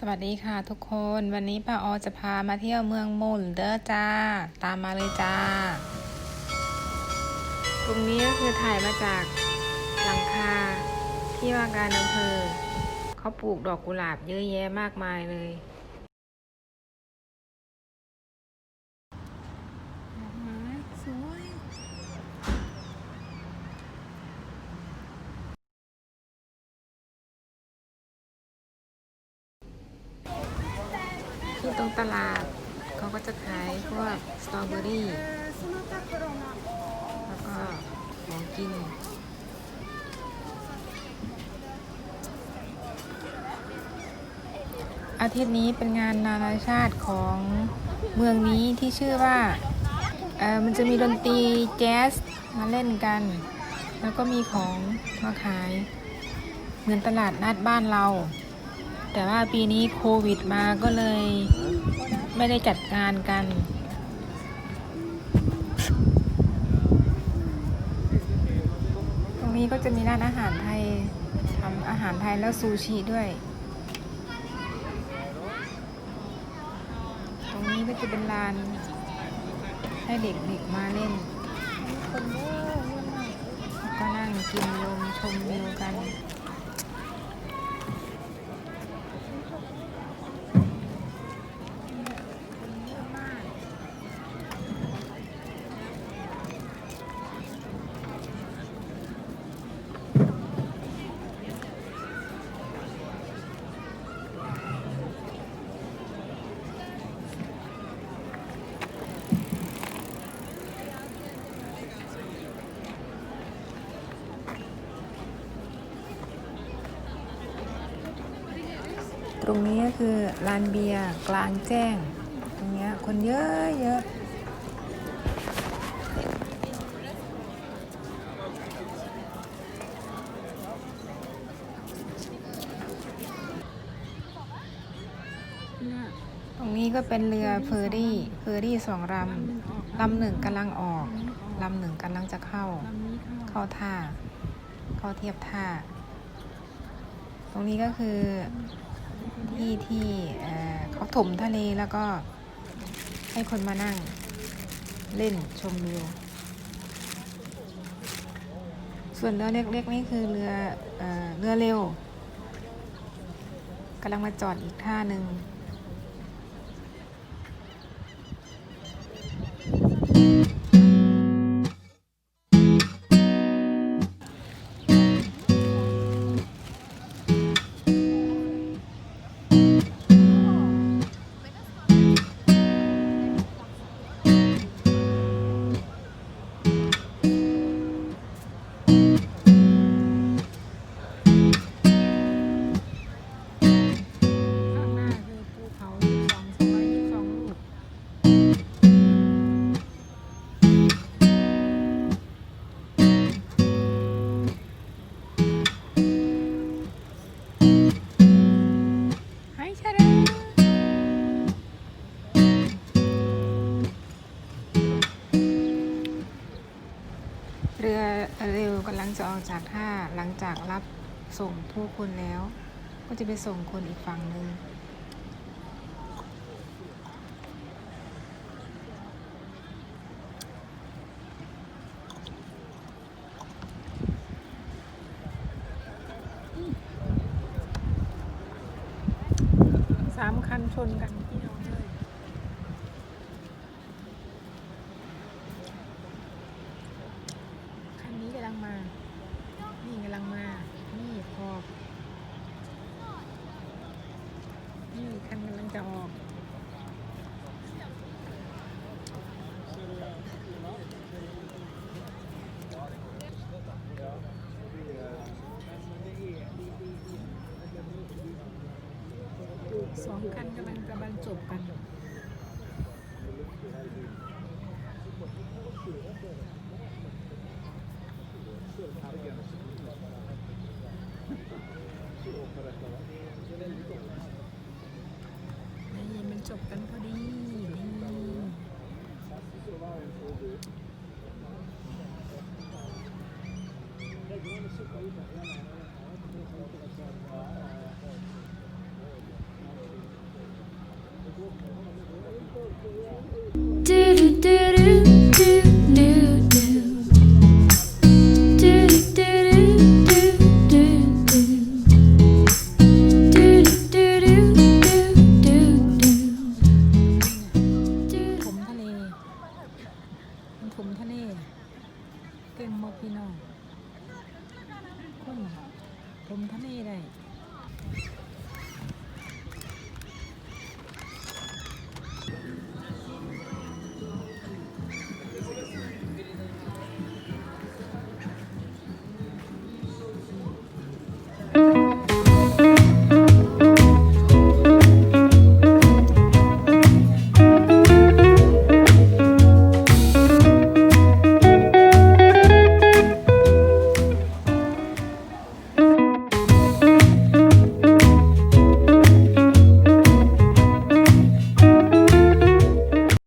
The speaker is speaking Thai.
สวัสดีค่ะทุกคนวันนี้ป้าออจะพามาเที่ยวเมืองมุลเดอร์จ้า ตามมาเลยจ้า ตรงนี้ก็คือถ่ายมาจากหลังคาที่ว่าการอำเภอเขาปลูกดอกกุหลาบเยอะแยะมากมายเลยดอกไม้สวย ที่ ตลาดเขาก็จะขายพวกสตรอเบอรี่ แล้วก็ของกิน อาทิตย์นี้เป็นงานนานาชาติของเมืองนี้ที่ชื่อว่าเออมันจะมีดนตรีแจ๊สมาเล่นกัน แล้วก็มีของมาขาย เหมือนตลาดนัดบ้านเรา แต่ว่าปีนี้โควิดมาก็เลย ไม่ได้จัดงานกัน ตรงนี้ก็จะมีร้านอาหารไทยทำอาหารไทยแล้วซูชิด้วย ตรงนี้ก็จะเป็นลานให้เด็กๆมาเล่น คนเยอะมากแล้วก็นั่งกินลมชมวิวกัน ตรงนี้ก็คือลานเบียร์กลางแจ้ง ตรงนี้คนเยอะเยอะตรงนี้ก็เป็นเรือเฟอร์รี่เฟอร์รี่สองลำลำหนึ่งกำลังออกลำหนึ่งกำลังจะเข้า เข้าท่า เข้าเทียบท่า ตรงนี้ก็คือ ที่ที่เขาถมทะเลแล้วก็ให้คนมานั่งเล่นชมวิว ส่วนเรือเล็กๆนี่คือเรือเอ่อเรือเร็วกำลังมาจอดอีกท่าหนึ่ง รือเร็วกำลังจะออกจากท่าหลังจากรับส่งผู้คนแล้ว ก็จะไปส่งคนอีกฝั่งหนึ่งสามคันชนกันนี้กำลังมา นี่กำลังมา นี่พอ นี่คันกำลังจะออก สองคันกำลังจะบรรจบกันนี่มันจบกันพอดีนี่